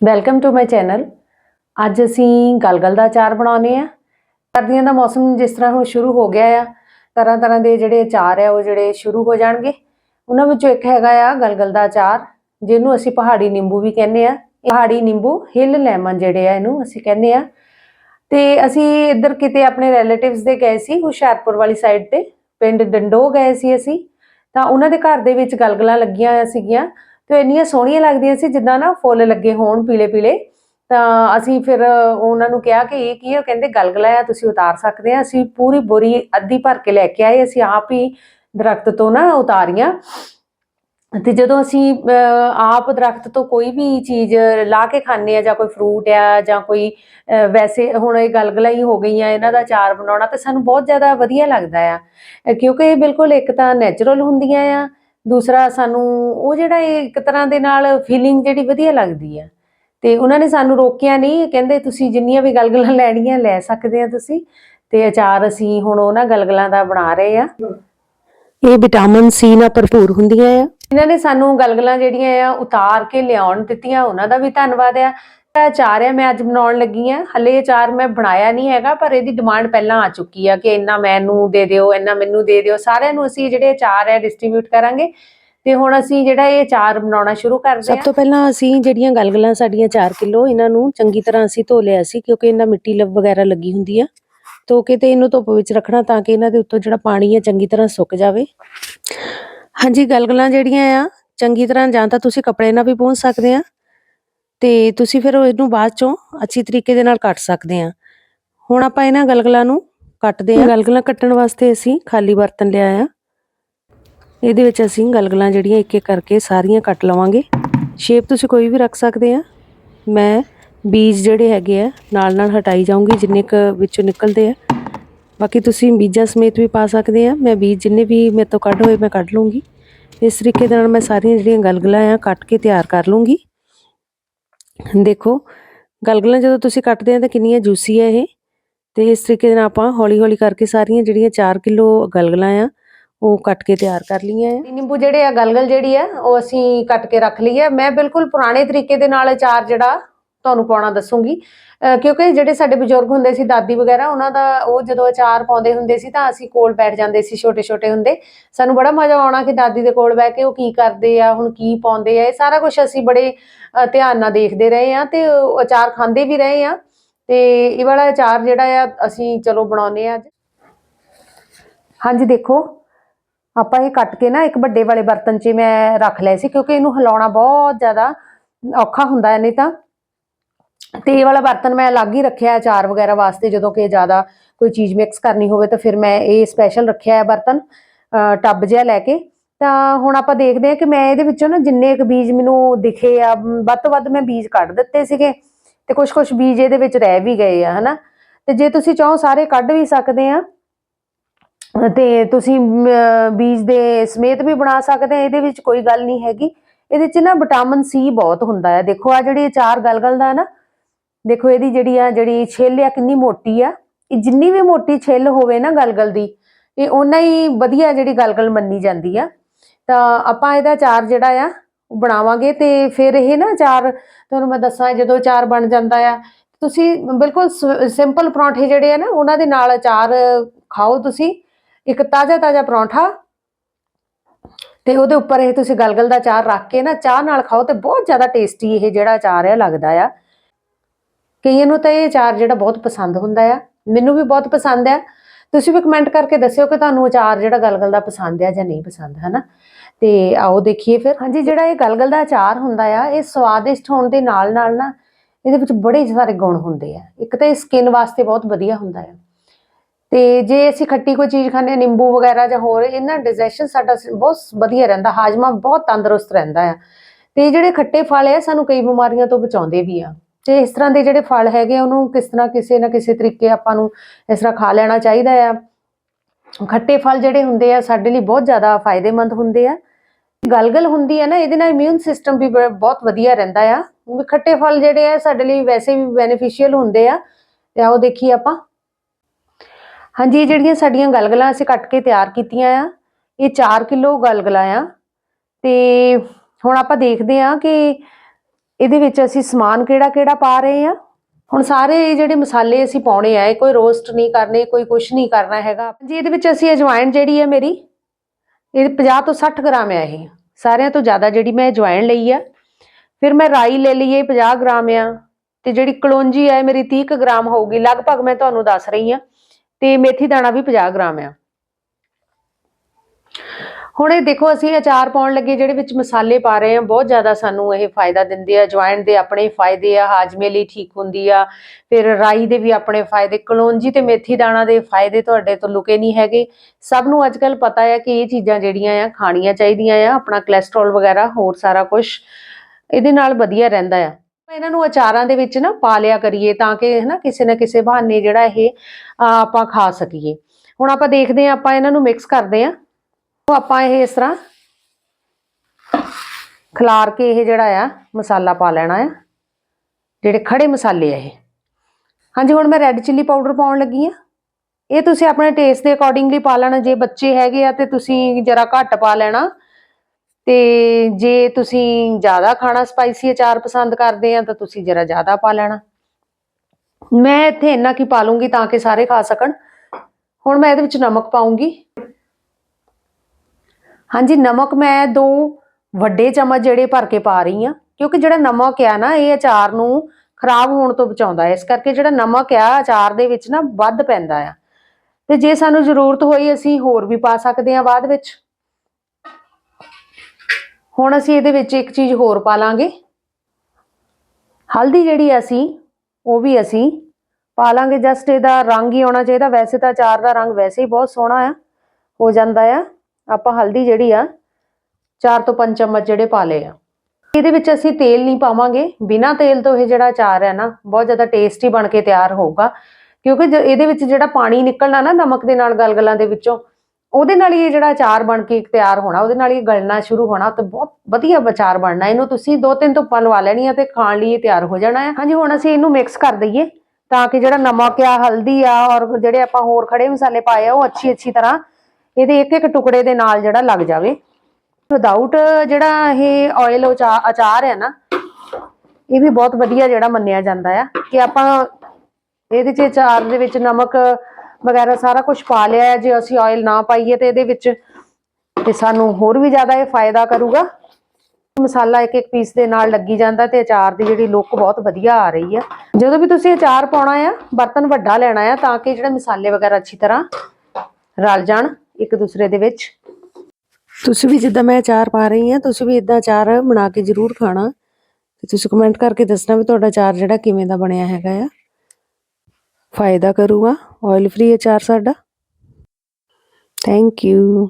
Welcome to my channel ਅੱਜ ਅਸੀਂ ਗਲਗਲ ਦਾ ਅਚਾਰ ਬਣਾਉਨੇ ਆ ਸਰਦੀਆਂ ਦਾ ਮੌਸਮ ਜਿਸ ਤਰ੍ਹਾਂ ਹੁਣ ਸ਼ੁਰੂ ਹੋ ਗਿਆ ਆ, ਤਰ੍ਹਾਂ ਤਰ੍ਹਾਂ ਦੇ ਜਿਹੜੇ ਅਚਾਰ ਆ, ਉਹ ਜਿਹੜੇ ਸ਼ੁਰੂ ਹੋ ਜਾਣਗੇ। ਉਹਨਾਂ ਵਿੱਚੋਂ ਇੱਕ ਹੈਗਾ ਆ ਗਲਗਲ ਦਾ ਅਚਾਰ, ਜਿਹਨੂੰ ਅਸੀਂ ਪਹਾੜੀ ਨਿੰਬੂ ਵੀ ਕਹਿੰਦੇ ਆ ਪਹਾੜੀ ਨਿੰਬੂ ਹਿੱਲ ਲੈਮਨ ਜਿਹੜੇ ਆ, ਇਹਨੂੰ ਅਸੀਂ ਕਹਿੰਦੇ ਆ ਤੇ ਅਸੀਂ ਇੱਧਰ ਕਿਤੇ ਆਪਣੇ ਰਿਲੇਟਿਵਸ ਦੇ ਗਏ ਸੀ, ਹੁਸ਼ਿਆਰਪੁਰ ਵਾਲੀ ਸਾਈਡ ਤੇ। ਪਿੰਡ ਡੰਡੋ ਗਏ ਸੀ ਅਸੀਂ। ਤਾਂ ਉਹਨਾਂ ਦੇ ਘਰ ਦੇ ਵਿੱਚ ਗਲਗਲਾਂ ਲੱਗੀਆਂ ਹੋਈਆਂ ਸੀਗੀਆਂ। ਤੇ ਇੰਨੀਆਂ ਸੋਹਣੀਆਂ ਲੱਗਦੀਆਂ ਸੀ ਜਿੱਦਾਂ ਨਾ ਫੁੱਲ ਲੱਗੇ ਹੋਣ ਪੀਲੇ ਪੀਲੇ। ਤਾਂ ਅਸੀਂ ਫਿਰ ਉਹਨਾਂ ਨੂੰ ਕਿਹਾ ਕਿ ਇਹ ਕੀ ਹੈ ਕਹਿੰਦੇ ਗਲਗਲਾ ਆ, ਤੁਸੀਂ ਉਤਾਰ ਸਕਦੇ ਆ। ਅਸੀਂ ਪੂਰੀ ਬੋਰੀ ਅੱਧੀ ਭਰ ਕੇ ਲੈ ਕੇ ਆਏ, ਅਸੀਂ ਆਪ ਹੀ ਦਰਖਤ ਤੋਂ ਨਾ ਉਤਾਰੀਆਂ। ਤੇ ਜਦੋਂ ਅਸੀਂ ਆਪ ਦਰਖਤ ਤੋਂ ਕੋਈ ਵੀ ਚੀਜ਼ ਲਾ ਕੇ ਖਾਂਦੇ ਆ ਜਾਂ ਕੋਈ ਫਰੂਟ ਆ ਜਾਂ ਕੋਈ ਵੈਸੇ ਹੁਣ ਇਹ ਗਲਗਲਾ ਹੀ ਹੋ ਗਈਆਂ, ਇਹਨਾਂ ਦਾ ਚਾਰ ਬਣਾਉਣਾ ਤੇ ਸਾਨੂੰ ਬਹੁਤ ਜ਼ਿਆਦਾ ਵਧੀਆ ਲੱਗਦਾ ਆ। ਕਿਉਂਕਿ ਇਹ ਬਿਲਕੁਲ ਇੱਕ ਤਾਂ ਨੈਚੁਰਲ ਹੁੰਦੀਆਂ ਆ ਦੂਸਰਾ ਸਾਨੂੰ ਉਹ ਜਿਹੜਾ ਇੱਕ ਤਰ੍ਹਾਂ ਦੇ ਨਾਲ ਫੀਲਿੰਗ ਜਿਹੜੀ ਵਧੀਆ ਲੱਗਦੀ ਆ। ਤੇ ਉਹਨਾਂ ਨੇ ਸਾਨੂੰ ਰੋਕਿਆ ਨਹੀਂ ਕਹਿੰਦੇ ਤੁਸੀਂ ਜਿੰਨੀਆਂ ਵੀ ਗਲਗਲਾਂ ਲੈਣੀਆਂ ਲੈ ਸਕਦੇ ਆ ਤੁਸੀਂ। ਤੇ ਅਚਾਰ ਅਸੀਂ ਹੁਣ ਉਹਨਾਂ ਗਲਗਲਾਂ ਦਾ ਬਣਾ ਰਹੇ ਆ। ਇਹ ਵਿਟਾਮਿਨ ਸੀ ਨਾਲ ਭਰਪੂਰ ਹੁੰਦੀਆਂ ਆ। ਇਹਨਾਂ ਨੇ ਸਾਨੂੰ ਗਲਗਲਾਂ ਜਿਹੜੀਆਂ ਆ ਉਤਾਰ ਕੇ ਲਿਆਉਣ ਦਿੱਤੀਆਂ ਉਹਨਾਂ ਦਾ ਵੀ ਧੰਨਵਾਦ ਆ। ਅਚਾਰ ਆ ਮੈਂ ਅੱਜ ਬਣਾਉਣ ਲੱਗੀ ਆ ਹਲੇ ਅਚਾਰ ਮੈਂ ਬਣਾਇਆ ਨਹੀਂ ਹੈਗਾ ਪਰ ਇਹਦੀ ਡਿਮਾਂਡ ਪਹਿਲਾਂ ਆ ਚੁੱਕੀ ਆ ਕਿ ਇੰਨਾ ਮੈਨੂੰ ਦੇ ਦਿਓ ਇੰਨਾ ਮੈਨੂੰ ਦੇ ਦਿਓ। ਸਾਰਿਆਂ ਨੂੰ ਅਸੀਂ ਜਿਹੜੇ ਅਚਾਰ ਆ ਡਿਸਟ੍ਰੀਬਿਊਟ ਕਰਾਂਗੇ ਤੇ ਹੁਣ ਅਸੀਂ ਜਿਹੜਾ ਇਹ ਅਚਾਰ ਬਣਾਉਣਾ ਸ਼ੁਰੂ ਕਰਦੇ ਹਾਂ ਸਭ ਤੋਂ ਪਹਿਲਾਂ ਅਸੀਂ ਜਿਹੜੀਆਂ ਗਲਗਲਾਂ ਸਾਡੀਆਂ 4 ਕਿਲੋ ਇਹਨਾਂ ਨੂੰ ਚੰਗੀ ਤਰ੍ਹਾਂ ਅਸੀਂ ਧੋ ਲਿਆ ਸੀ ਕਿਉਂਕਿ ਇਹਨਾਂ ਮਿੱਟੀ ਲਵ ਵਗੈਰਾ ਲੱਗੀ ਹੁੰਦੀ ਆ। ਧੋ ਕੇ ਤੇ ਇਹਨੂੰ ਧੁੱਪ ਵਿੱਚ ਰੱਖਣਾ ਤਾਂ ਕਿ ਇਹਨਾਂ ਦੇ ਉੱਤੋਂ ਜਿਹੜਾ ਪਾਣੀ ਆ ਚੰਗੀ ਤਰ੍ਹਾਂ ਸੁੱਕ ਜਾਵੇ। ਹਾਂਜੀ ਗਲਗਲਾਂ ਜਿਹੜੀਆਂ ਆ ਚੰਗੀ ਤਰ੍ਹਾਂ ਜਾਂ ਤਾਂ ਤੁਸੀਂ ਕੱਪੜੇ ਨਾਲ ਵੀ ਪੂੰਝ ਸਕਦੇ ਆ ਤੇ ਤੁਸੀਂ ਫਿਰ ਇਹਨੂੰ ਬਾਅਦ ਚੋਂ ਅੱਛੀ ਤਰੀਕੇ ਦੇ ਨਾਲ ਕੱਟ ਸਕਦੇ ਆ ਹੁਣ ਆਪਾਂ ਇਹਨਾਂ ਗਲਗਲਾਂ ਨੂੰ ਕੱਟਦੇ ਆ ਗਲਗਲਾਂ ਕੱਟਣ ਵਾਸਤੇ ਅਸੀਂ ਖਾਲੀ ਬਰਤਨ ਲਿਆ ਆ। ਇਹਦੇ ਵਿੱਚ ਅਸੀਂ ਗਲਗਲਾਂ ਜਿਹੜੀਆਂ ਇੱਕ ਇੱਕ ਕਰਕੇ ਸਾਰੀਆਂ ਕੱਟ ਲਵਾਂਗੇ। ਸ਼ੇਪ ਤੁਸੀਂ ਕੋਈ ਵੀ ਰੱਖ ਸਕਦੇ ਆ। ਮੈਂ ਬੀਜ ਜਿਹੜੇ ਹੈਗੇ ਆ ਨਾਲ ਨਾਲ ਹਟਾਈ ਜਾਊਂਗੀ ਜਿੰਨੇ ਕ ਵਿੱਚੋਂ ਨਿਕਲਦੇ ਆ। ਬਾਕੀ ਤੁਸੀਂ ਬੀਜਾਂ ਸਮੇਤ ਵੀ ਪਾ ਸਕਦੇ ਆ। ਮੈਂ ਬੀਜ ਜਿੰਨੇ ਵੀ ਮੇਰੇ ਤੋਂ ਕੱਢ ਹੋਏ ਮੈਂ ਕੱਢ ਲੂੰਗੀ। ਇਸ ਤਰੀਕੇ ਦੇ ਨਾਲ ਮੈਂ ਸਾਰੀਆਂ ਜਿਹੜੀਆਂ ਗਲਗਲਾਂ ਆ ਕੱਟ ਕੇ ਤਿਆਰ ਕਰ ਲੂੰਗੀ। ਦੇਖੋ, ਗਲਗਲਾਂ ਜਦੋਂ ਤੁਸੀਂ ਕੱਟਦੇ ਆ ਤਾਂ ਕਿੰਨੀਆਂ ਜੂਸੀ ਆ ਇਹ। ਤੇ ਇਸ ਤਰੀਕੇ ਨਾਲ ਆਪਾਂ ਹੌਲੀ ਹੌਲੀ ਕਰਕੇ ਸਾਰੀਆਂ ਜਿਹੜੀਆਂ 4 ਕਿਲੋ ਗਲਗਲਾਂ ਆ, ਉਹ ਕੱਟ ਕੇ ਤਿਆਰ ਕਰ ਲਈਆਂ ਆ। ਨਿੰਬੂ ਜਿਹੜੇ ਆ, ਗਲਗਲ ਜਿਹੜੀ ਆ, ਉਹ ਅਸੀਂ ਕੱਟ ਕੇ ਰੱਖ ਲਈ ਆ। ਮੈਂ ਬਿਲਕੁਲ ਪੁਰਾਣੇ ਤਰੀਕੇ ਦੇ ਨਾਲ ਅਚਾਰ ਜਿਹੜਾ ਤੁਹਾਨੂੰ ਪਾਉਣਾ ਦੱਸੂਗੀ। ਅਹ ਕਿਉਂਕਿ ਜਿਹੜੇ ਸਾਡੇ ਬਜ਼ੁਰਗ ਹੁੰਦੇ ਸੀ, ਦਾਦੀ ਵਗੈਰਾ, ਉਹਨਾਂ ਦਾ ਉਹ ਜਦੋਂ ਅਚਾਰ ਪਾਉਂਦੇ ਹੁੰਦੇ ਸੀ ਤਾਂ ਅਸੀਂ ਕੋਲ ਬੈਠ ਜਾਂਦੇ ਸੀ ਛੋਟੇ ਛੋਟੇ ਹੁੰਦੇ। ਸਾਨੂੰ ਬੜਾ ਮਜ਼ਾ ਆਉਣਾ ਕਿ ਦਾਦੀ ਦੇ ਕੋਲ ਬਹਿ ਕੇ ਉਹ ਕੀ ਕਰਦੇ ਆ, ਹੁਣ ਕੀ ਪਾਉਂਦੇ ਆ, ਇਹ ਸਾਰਾ ਕੁਝ ਅਸੀਂ ਬੜੇ ਧਿਆਨ ਨਾਲ ਦੇਖਦੇ ਰਹੇ ਆ ਤੇ ਅਚਾਰ ਖਾਂਦੇ ਵੀ ਰਹੇ ਆ। ਤੇ ਇਹ ਵਾਲਾ ਅਚਾਰ ਜਿਹੜਾ ਆ, ਅਸੀਂ ਚਲੋ ਬਣਾਉਨੇ ਆ ਅੱਜ। ਹਾਂਜੀ, ਦੇਖੋ, ਆਪਾਂ ਇਹ ਕੱਟ ਕੇ ਨਾ ਇੱਕ ਵੱਡੇ ਵਾਲੇ ਬਰਤਨ 'ਚ ਮੈਂ ਰੱਖ ਲਿਆ ਸੀ ਕਿਉਂਕਿ ਇਹਨੂੰ ਹਿਲਾਉਣਾ ਬਹੁਤ ਜ਼ਿਆਦਾ ਔਖਾ ਹੁੰਦਾ ਹੈ ਨਹੀਂ ਤਾਂ ਤੇ ਇਹ ਵਾਲਾ ਬਰਤਨ ਮੈਂ ਅਲੱਗ ਹੀ ਰੱਖਿਆ ਅਚਾਰ ਵਗੈਰਾ ਵਾਸਤੇ, ਜਦੋਂ ਕਿ ਜ਼ਿਆਦਾ ਕੋਈ ਚੀਜ਼ ਮਿਕਸ ਕਰਨੀ ਹੋਵੇ ਤਾਂ ਫਿਰ ਮੈਂ ਇਹ ਸਪੈਸ਼ਲ ਰੱਖਿਆ ਹੈ ਬਰਤਨ, ਅਹ ਟੱਬ ਜਿਹਾ ਲੈ ਕੇ। ਤਾਂ ਹੁਣ ਆਪਾਂ ਦੇਖਦੇ ਹਾਂ ਕਿ ਮੈਂ ਇਹਦੇ ਵਿੱਚੋਂ ਨਾ ਜਿੰਨੇ ਕੁ ਬੀਜ ਮੈਨੂੰ ਦਿਖੇ ਆ ਵੱਧ ਤੋਂ ਵੱਧ ਮੈਂ ਬੀਜ ਕੱਢ ਦਿੱਤੇ ਸੀਗੇ ਤੇ ਕੁਝ ਕੁਝ ਬੀਜ ਇਹਦੇ ਵਿੱਚ ਰਹਿ ਵੀ ਗਏ ਆ, ਹਨਾ? ਤੇ ਜੇ ਤੁਸੀਂ ਚਾਹੋ ਸਾਰੇ ਕੱਢ ਵੀ ਸਕਦੇ ਆ, ਤੇ ਤੁਸੀਂ ਬੀਜ ਦੇ ਸਮੇਤ ਵੀ ਬਣਾ ਸਕਦੇ ਆ, ਇਹਦੇ ਵਿੱਚ ਕੋਈ ਗੱਲ ਨਹੀਂ ਹੈਗੀ। ਇਹਦੇ ਵਿੱਚ ਨਾ ਵਿਟਾਮਿਨ ਸੀ ਬਹੁਤ ਹੁੰਦਾ ਹੈ ਦੇਖੋ ਆ ਜਿਹੜੀ ਅਚਾਰ ਗਲਗਲ ਦਾ ਨਾ ਦੇਖੋ ਇਹਦੀ ਜਿਹੜੀ ਆ, ਜਿਹੜੀ ਛਿੱਲ ਆ, ਕਿੰਨੀ ਮੋਟੀ ਆ। ਇਹ ਜਿੰਨੀ ਵੀ ਮੋਟੀ ਛਿੱਲ ਹੋਵੇ ਨਾ ਗਲਗਲ ਦੀ, ਇਹ ਓਨਾ ਹੀ ਵਧੀਆ ਜਿਹੜੀ ਗਲਗਲ ਮੰਨੀ ਜਾਂਦੀ ਆ। ਤਾਂ ਆਪਾਂ ਇਹਦਾ ਚਾਰ ਜਿਹੜਾ ਆ, ਉਹ ਬਣਾਵਾਂਗੇ ਤੇ ਫਿਰ ਇਹ ਨਾ ਚਾਰ ਤੁਹਾਨੂੰ ਮੈਂ ਦੱਸਾਂ, ਜਦੋਂ ਚਾਰ ਬਣ ਜਾਂਦਾ ਆ, ਤੁਸੀਂ ਬਿਲਕੁਲ ਸਿੰਪਲ ਪਰੌਂਠੇ ਜਿਹੜੇ ਆ ਨਾ, ਉਹਨਾਂ ਦੇ ਨਾਲ ਚਾਰ ਖਾਓ ਤੁਸੀਂ। ਇੱਕ ਤਾਜ਼ਾ ਤਾਜ਼ਾ ਪਰੌਂਠਾ ਤੇ ਉਹਦੇ ਉੱਪਰ ਇਹ ਤੁਸੀਂ ਗਲਗਲ ਦਾ ਚਾਰ ਰੱਖ ਕੇ ਨਾ ਚਾਹ ਨਾਲ ਖਾਓ ਤੇ ਬਹੁਤ ਜ਼ਿਆਦਾ ਟੇਸਟੀ ਇਹ ਜਿਹੜਾ ਅਚਾਰ ਆ ਲੱਗਦਾ ਆ। ਕਈਆਂ ਨੂੰ ਤਾਂ ਇਹ ਅਚਾਰ ਜਿਹੜਾ ਬਹੁਤ ਪਸੰਦ ਹੁੰਦਾ ਆ। ਮੈਨੂੰ ਵੀ ਬਹੁਤ ਪਸੰਦ ਆ। ਤੁਸੀਂ ਵੀ ਕਮੈਂਟ ਕਰਕੇ ਦੱਸਿਓ ਕਿ ਤੁਹਾਨੂੰ ਅਚਾਰ ਜਿਹੜਾ ਗਲਗਲ ਦਾ ਪਸੰਦ ਆ ਜਾਂ ਨਹੀਂ ਪਸੰਦ, ਹਨਾ? ਤੇ ਆਓ ਦੇਖੀਏ ਫਿਰ। ਹਾਂਜੀ, ਜਿਹੜਾ ਇਹ ਗਲਗਲ ਦਾ ਅਚਾਰ ਹੁੰਦਾ ਆ, ਇਹ ਸਵਾਦਿਸ਼ਟ ਹੋਣ ਦੇ ਨਾਲ ਨਾਲ ਨਾ ਇਹਦੇ ਵਿੱਚ ਬੜੇ ਸਾਰੇ ਗੁਣ ਹੁੰਦੇ ਆ। ਇੱਕ ਤਾਂ ਇਹ ਸਕਿਨ ਵਾਸਤੇ ਬਹੁਤ ਵਧੀਆ ਹੁੰਦਾ ਆ। ਤੇ ਜੇ ਅਸੀਂ ਖੱਟੀ ਕੋਈ ਚੀਜ਼ ਖਾਂਦੇ ਹਾਂ ਨਿੰਬੂ ਵਗੈਰਾ ਜਾਂ ਹੋਰ ਇਹਨਾਂ ਡਾਈਜੈਸ਼ਨ ਸਾਡਾ ਸ- ਬਹੁਤ ਵਧੀਆ ਰਹਿੰਦਾ, ਹਾਜ਼ਮਾ ਬਹੁਤ ਤੰਦਰੁਸਤ ਰਹਿੰਦਾ ਆ। ਤੇ ਜਿਹੜੇ ਖੱਟੇ ਫਲ ਆ ਸਾਨੂੰ ਕਈ ਬਿਮਾਰੀਆਂ ਤੋਂ ਬਚਾਉਂਦੇ ਵੀ ਆ। ਤੇ ਇਸ ਤਰ੍ਹਾਂ ਦੇ ਜਿਹੜੇ ਫਲ ਹੈਗੇ ਆ, ਉਹਨੂੰ ਕਿਸ ਤਰ੍ਹਾਂ ਕਿਸੇ ਨਾ ਕਿਸੇ ਤਰੀਕੇ ਆਪਾਂ ਨੂੰ ਇਸ ਤਰ੍ਹਾਂ ਖਾ ਲੈਣਾ ਚਾਹੀਦਾ ਆ। ਖੱਟੇ ਫਲ ਜਿਹੜੇ ਹੁੰਦੇ ਆ ਸਾਡੇ ਲਈ ਬਹੁਤ ਜ਼ਿਆਦਾ ਫਾਇਦੇਮੰਦ ਹੁੰਦੇ ਆ। ਗਲਗਲ ਹੁੰਦੀ ਹੈ ਨਾ ਇਹਦੇ ਨਾਲ ਇਮਿਊਨ ਸਿਸਟਮ ਵੀ ਬ- ਬਹੁਤ ਵਧੀਆ ਰਹਿੰਦਾ ਆ। ਵੀ ਖੱਟੇ ਫਲ ਜਿਹੜੇ ਆ ਸਾਡੇ ਲਈ ਵੈਸੇ ਵੀ ਬੈਨੀਫੀਸ਼ੀਅਲ ਹੁੰਦੇ ਆ। ਤੇ ਆਓ ਦੇਖੀਏ ਆਪਾਂ। ਹਾਂਜੀ ਇਹ ਜਿਹੜੀਆਂ ਸਾਡੀਆਂ ਗਲਗਲਾਂ ਅਸੀਂ ਕੱਟ ਕੇ ਤਿਆਰ ਕੀਤੀਆਂ ਆ ਇਹ 4 ਕਿਲੋ ਗਲਗਲਾਂ ਆ। ਤੇ ਹੁਣ ਆਪਾਂ ਦੇਖਦੇ ਆ ਕਿ ਇਹਦੇ ਵਿੱਚ ਅਸੀਂ ਸਮਾਨ ਕਿਹੜਾ ਕਿਹੜਾ ਪਾ ਰਹੇ ਆ ਹੁਣ ਸਾਰੇ ਜਿਹੜੇ ਮਸਾਲੇ ਅਸੀਂ ਪਾਉਣੇ ਆ, ਇਹ ਕੋਈ ਰੋਸਟ ਨਹੀਂ ਕਰਨੇ, ਕੋਈ ਕੁਝ ਨਹੀਂ ਕਰਨਾ ਹੈਗਾ। ਜੀ ਇਹਦੇ ਵਿੱਚ ਅਸੀਂ ਅਜਵਾਇਣ ਜਿਹੜੀ ਹੈ ਮੇਰੀ, ਇਹ 50 ਤੋਂ 60 ਗ੍ਰਾਮ ਹੈ ਇਹ। ਸਾਰਿਆਂ ਤੋਂ ਜ਼ਿਆਦਾ ਜਿਹੜੀ ਮੈਂ ਅਜਵਾਇਣ ਲਈ ਆ। ਫਿਰ ਮੈਂ ਰਾਈ ਲੈ ਲਈ ਹੈ 50 ਗ੍ਰਾਮ ਆ। ਤੇ ਜਿਹੜੀ ਕਲੌਂਜੀ ਹੈ ਮੇਰੀ 30 ਕੁ ਗ੍ਰਾਮ ਹੋਊਗੀ। ਲਗਭਗ ਮੈਂ ਤੁਹਾਨੂੰ ਦੱਸ ਰਹੀ ਆ ਤੇ ਮੇਥੀ ਦਾਣਾ ਵੀ 50 ਗ੍ਰਾਮ ਆ। ਹੁਣ ਇਹ ਦੇਖੋ, ਅਸੀਂ ਅਚਾਰ ਪਾਉਣ ਲੱਗੇ, ਜਿਹੜੇ ਵਿੱਚ ਮਸਾਲੇ ਪਾ ਰਹੇ ਆ ਬਹੁਤ ਜ਼ਿਆਦਾ ਸਾਨੂੰ ਇਹ ਫਾਇਦਾ ਦਿੰਦੇ ਆ। ਜੁਆਇੰਟ ਦੇ ਆਪਣੇ ਫਾਇਦੇ ਆ, ਹਾਜਮੇ ਲਈ ਠੀਕ ਹੁੰਦੀ ਆ। ਫਿਰ ਰਾਈ ਦੇ ਵੀ ਆਪਣੇ ਫਾਇਦੇ, ਕਲੌਂਜੀ ਤੇ ਮੇਥੀ ਦਾਣਾ ਦੇ ਫਾਇਦੇ ਤੁਹਾਡੇ ਤੋਂ ਲੁਕੇ ਨਹੀਂ ਹੈਗੇ। ਸਭ ਨੂੰ ਅੱਜ ਕੱਲ ਪਤਾ ਆ ਕਿ ਇਹ ਚੀਜ਼ਾਂ ਜਿਹੜੀਆਂ ਆ, ਖਾਣੀਆਂ ਚਾਹੀਦੀਆਂ ਆ, ਆਪਣਾ ਕੋਲੇਸਟ੍ਰੋਲ ਵਗੈਰਾ, ਹੋਰ ਸਾਰਾ ਕੁਝ ਇਹਦੇ ਨਾਲ ਵਧੀਆ ਰਹਿੰਦਾ ਆ। ਇਹਨਾਂ ਨੂੰ ਅਚਾਰਾਂ ਦੇ ਵਿੱਚ ਨਾ ਪਾ ਲਿਆ ਕਰੀਏ, ਤਾਂ ਕਿ ਹਨਾ ਕਿਸੇ ਨਾ ਕਿਸੇ ਬਹਾਨੇ ਜਿਹੜਾ ਇਹ ਆਪਾਂ ਖਾ ਸਕੀਏ। ਹੁਣ ਆਪਾਂ ਦੇਖਦੇ ਆ ਆਪਾਂ ਇਹਨਾਂ ਨੂੰ ਮਿਕਸ ਕਰਦੇ ਆ ਆਪਾਂ ਇਹ ਇਸ ਤਰ੍ਹਾਂ ਖਲਾਰ ਕੇ ਇਹ ਜਿਹੜਾ ਆ, ਮਸਾਲਾ ਪਾ ਲੈਣਾ ਆ। ਜਿਹੜੇ ਖੜੇ ਮਸਾਲੇ ਆ ਇਹ। ਹਾਂਜੀ, ਹੁਣ ਮੈਂ ਰੈੱਡ ਚਿੱਲੀ ਪਾਊਡਰ ਪਾਉਣ ਲੱਗੀ ਆ। ਇਹ ਤੁਸੀਂ ਆਪਣੇ ਟੇਸਟ ਦੇ ਅਕੋਰਡਿੰਗਲੀ ਪਾ ਲੈਣਾ। ਜੇ ਬੱਚੇ ਹੈਗੇ ਆ ਤੇ ਤੁਸੀਂ ਜਰਾ ਘੱਟ ਪਾ ਲੈਣਾ। ਤੇ ਜੇ ਤੁਸੀਂ ਜ਼ਿਆਦਾ ਖਾਣਾ ਸਪਾਈਸੀ ਅਚਾਰ ਪਸੰਦ ਕਰਦੇ ਆ, ਤਾਂ ਤੁਸੀਂ ਜਰਾ ਜ਼ਿਆਦਾ ਪਾ ਲੈਣਾ। ਮੈਂ ਇੱਥੇ ਇੰਨਾ ਕੀ ਪਾ ਲੂੰਗੀ ਤਾਂ ਕਿ ਸਾਰੇ ਖਾ ਸਕਣ। ਹੁਣ ਮੈਂ ਇਹਦੇ ਵਿੱਚ ਨਮਕ ਪਾਉਂਗੀ। ਹਾਂਜੀ, ਨਮਕ ਮੈਂ ਦੋ ਵੱਡੇ ਚਮਚ ਜਿਹੜੇ ਭਰ ਕੇ ਪਾ ਰਹੀ ਆ ਕਿਉਂਕਿ ਜਿਹੜਾ ਨਮਕ ਆ ਨਾ, ਇਹ ਅਚਾਰ ਨੂੰ ਖਰਾਬ ਹੋਣ ਤੋਂ ਬਚਾਉਂਦਾ ਹੈ। ਇਸ ਕਰਕੇ ਜਿਹੜਾ ਨਮਕ ਆ, ਅਚਾਰ ਦੇ ਵਿੱਚ ਨਾ ਵੱਧ ਪੈਂਦਾ ਆ। ਤੇ ਜੇ ਸਾਨੂੰ ਜ਼ਰੂਰਤ ਹੋਈ, ਅਸੀਂ ਹੋਰ ਵੀ ਪਾ ਸਕਦੇ ਆ ਬਾਅਦ ਵਿੱਚ। ਹੁਣ ਅਸੀਂ ਇਹਦੇ ਵਿੱਚ ਇੱਕ ਚੀਜ਼ ਹੋਰ ਪਾ ਲਾਂਗੇ। ਹਲਦੀ ਜਿਹੜੀ ਅਸੀਂ, ਉਹ ਵੀ ਅਸੀਂ ਪਾ ਲਾਂਗੇ। ਜਸਟ ਇਹਦਾ ਰੰਗ ਹੀ ਆਉਣਾ ਚਾਹੀਦਾ। ਵੈਸੇ ਤਾਂ ਅਚਾਰ ਦਾ ਰੰਗ ਵੈਸੇ ਹੀ ਬਹੁਤ ਸੋਹਣਾ ਆ, ਹੋ ਜਾਂਦਾ ਆ। ਆਪਾਂ ਹਲਦੀ ਜਿਹੜੀ ਆ 4 ਤੋਂ 5 ਚਮਚ ਜਿਹੜੇ ਪਾ ਲਏ ਆ। ਇਹਦੇ ਵਿੱਚ ਅਸੀਂ ਤੇਲ ਨਹੀਂ ਪਾਵਾਂਗੇ। ਬਿਨਾ ਤੇਲ ਤੋਂ ਇਹ ਜਿਹੜਾ ਅਚਾਰ ਹੈ ਨਾ, ਬਹੁਤ ਜ਼ਿਆਦਾ ਟੇਸਟੀ ਬਣ ਕੇ ਤਿਆਰ ਹੋਊਗਾ। ਕਿਉਂਕਿ ਇਹਦੇ ਵਿੱਚ ਜਿਹੜਾ ਪਾਣੀ ਨਿਕਲਣਾ ਨਾ ਨਮਕ ਦੇ ਨਾਲ ਗਲਗਲਾਂ ਦੇ ਵਿੱਚੋਂ, ਉਹਦੇ ਨਾਲ ਹੀ ਇਹ ਜਿਹੜਾ ਅਚਾਰ ਬਣ ਕੇ ਤਿਆਰ ਹੋਣਾ, ਉਹਦੇ ਨਾਲ ਹੀ ਗਲਣਾ ਸ਼ੁਰੂ ਹੋਣਾ ਤੇ ਬਹੁਤ ਵਧੀਆ ਅਚਾਰ ਬਣਨਾ। ਇਹਨੂੰ ਤੁਸੀਂ ਦੋ ਤਿੰਨ ਧੁੱਪਾਂ ਲਵਾ ਲੈਣੀਆਂ ਤੇ ਖਾਣ ਲਈ ਇਹ ਤਿਆਰ ਹੋ ਜਾਣਾ ਹੈ ਹਾਂਜੀ, ਹੁਣ ਅਸੀਂ ਇਹਨੂੰ ਮਿਕਸ ਕਰ ਦਈਏ ਤਾਂ ਕਿ ਜਿਹੜਾ ਨਮਕ ਆ, ਹਲਦੀ ਆ ਔਰ ਜਿਹੜੇ ਆਪਾਂ ਹੋਰ ਖੜੇ ਮਸਾਲੇ ਪਾਏ ਆ, ਉਹ ਅੱਛੀ ਅੱਛੀ ਤਰ੍ਹਾਂ ਇਹਦੇ ਇੱਕ ਇੱਕ ਟੁਕੜੇ ਦੇ ਨਾਲ ਜਿਹੜਾ ਲੱਗ ਜਾਵੇ। ਵਿਦਆਊਟ ਜਿਹੜਾ ਇਹ ਆਇਲ ਅਚਾਰ ਹੈ ਨਾ, ਇਹ ਵੀ ਬਹੁਤ ਵਧੀਆ ਜਿਹੜਾ ਮੰਨਿਆ ਜਾਂਦਾ ਆ ਕਿ ਆਪਾਂ ਇਹਦੇ ਚ ਅਚਾਰ ਦੇ ਵਿੱਚ ਨਮਕ ਵਗੈਰਾ ਸਾਰਾ ਕੁਝ ਪਾ ਲਿਆ ਹੈ, ਜੇ ਅਸੀਂ ਆਇਲ ਨਾ ਪਾਈਏ ਤੇ ਇਹਦੇ ਵਿੱਚ ਤੇ ਸਾਨੂੰ ਹੋਰ ਵੀ ਜ਼ਿਆਦਾ ਇਹ ਫਾਇਦਾ ਕਰੂਗਾ। ਮਸਾਲਾ ਇੱਕ ਇੱਕ ਪੀਸ ਦੇ ਨਾਲ ਲੱਗੀ ਜਾਂਦਾ ਤੇ ਅਚਾਰ ਦੀ ਜਿਹੜੀ ਲੁੱਕ ਬਹੁਤ ਵਧੀਆ ਆ ਰਹੀ ਆ। ਜਦੋਂ ਵੀ ਤੁਸੀਂ ਅਚਾਰ ਪਾਉਣਾ ਆ, ਬਰਤਨ ਵੱਡਾ ਲੈਣਾ ਆ ਤਾਂ ਕਿ ਜਿਹੜੇ ਮਸਾਲੇ ਵਗੈਰਾ ਅੱਛੀ ਤਰ੍ਹਾਂ ਰਲ ਜਾਣ। ਇੱਕ ਦੂਸਰੇ ਦੇ ਵਿੱਚ। ਤੁਸੀਂ ਵੀ ਜਿੱਦਾਂ ਮੈਂ ਅਚਾਰ ਪਾ ਰਹੀ ਹਾਂ, ਤੁਸੀਂ ਵੀ ਇਦਾਂ ਅਚਾਰ ਬਣਾ ਕੇ ਜ਼ਰੂਰ ਖਾਣਾ। ਤੇ ਤੁਸੀਂ ਕਮੈਂਟ ਕਰਕੇ ਦੱਸਣਾ ਵੀ ਤੁਹਾਡਾ ਅਚਾਰ ਜਿਹੜਾ ਕਿਵੇਂ ਦਾ ਬਣਿਆ ਹੈਗਾ ਆ। ਫਾਇਦਾ ਕਰੂਗਾ ਆਇਲ ਫ੍ਰੀ ਅਚਾਰ ਸਾਡਾ। Thank you